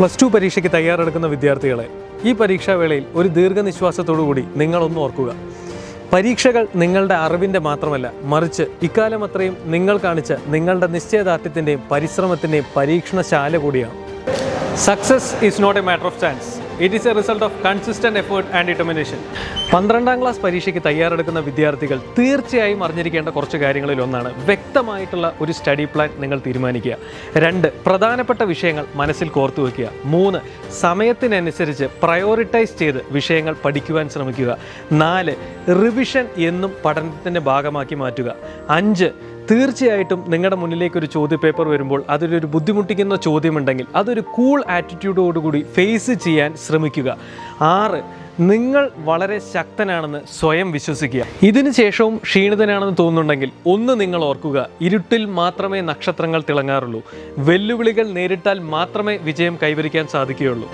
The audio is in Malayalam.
പ്ലസ് ടു പരീക്ഷയ്ക്ക് തയ്യാറെടുക്കുന്ന വിദ്യാർത്ഥികളെ ഈ പരീക്ഷാവേളയിൽ ഒരു ദീർഘനിശ്വാസത്തോടു കൂടി നിങ്ങളൊന്ന് ഓർക്കുക. പരീക്ഷകൾ നിങ്ങളുടെ അറിവിന്റെ മാത്രമല്ല മറിച്ച് ഇക്കാലം അത്രയും നിങ്ങൾ കാണിച്ച നിങ്ങളുടെ നിശ്ചയദാർഢ്യത്തിന്റെയും പരിശ്രമത്തിന്റെയും പരീക്ഷണശാല കൂടിയാണ്. Success is not a matter of chance it is a result of consistent effort and determination പന്ത്രണ്ടാം ക്ലാസ് പരീക്ഷയ്ക്ക് തയ്യാറെടുക്കുന്ന വിദ്യാർത്ഥികൾ തീർച്ചയായും അറിഞ്ഞിരിക്കേണ്ട കുറച്ച് കാര്യങ്ങളിൽ ഒന്നാണ് വ്യക്തമായിട്ടുള്ള ഒരു സ്റ്റഡി പ്ലാൻ നിങ്ങൾ തീരുമാനിക്കുക. രണ്ട് പ്രധാനപ്പെട്ട വിഷയങ്ങൾ മനസ്സിൽ കോർത്തു വയ്ക്കുക മൂന്ന് സമയത്തിനനുസരിച്ച് പ്രയോറിറ്റൈസ് ചെയ്ത് വിഷയങ്ങൾ പഠിക്കുവാൻ ശ്രമിക്കുക. നാല് റിവിഷൻ എന്നും പഠനത്തിന്റെ ഭാഗമാക്കി മാറ്റുക. അഞ്ച് തീർച്ചയായിട്ടും നിങ്ങളുടെ മുന്നിലേക്ക് ഒരു ചോദ്യപേപ്പർ വരുമ്പോൾ അതിലൊരു ബുദ്ധിമുട്ടിക്കുന്ന ചോദ്യമുണ്ടെങ്കിൽ അതൊരു കൂൾ ആറ്റിറ്റ്യൂഡോടുകൂടി ഫേസ് ചെയ്യാൻ ശ്രമിക്കുക. ആറ് നിങ്ങൾ വളരെ ശക്തനാണെന്ന് സ്വയം വിശ്വസിക്കുക. ഇതിനു ശേഷവും ക്ഷീണിതനാണെന്ന് തോന്നുന്നുണ്ടെങ്കിൽ ഒന്ന് നിങ്ങൾ ഓർക്കുക ഇരുട്ടിൽ മാത്രമേ നക്ഷത്രങ്ങൾ തിളങ്ങാറുള്ളൂ. വെല്ലുവിളികൾ നേരിട്ടാൽ മാത്രമേ വിജയം കൈവരിക്കാൻ സാധിക്കുകയുള്ളൂ.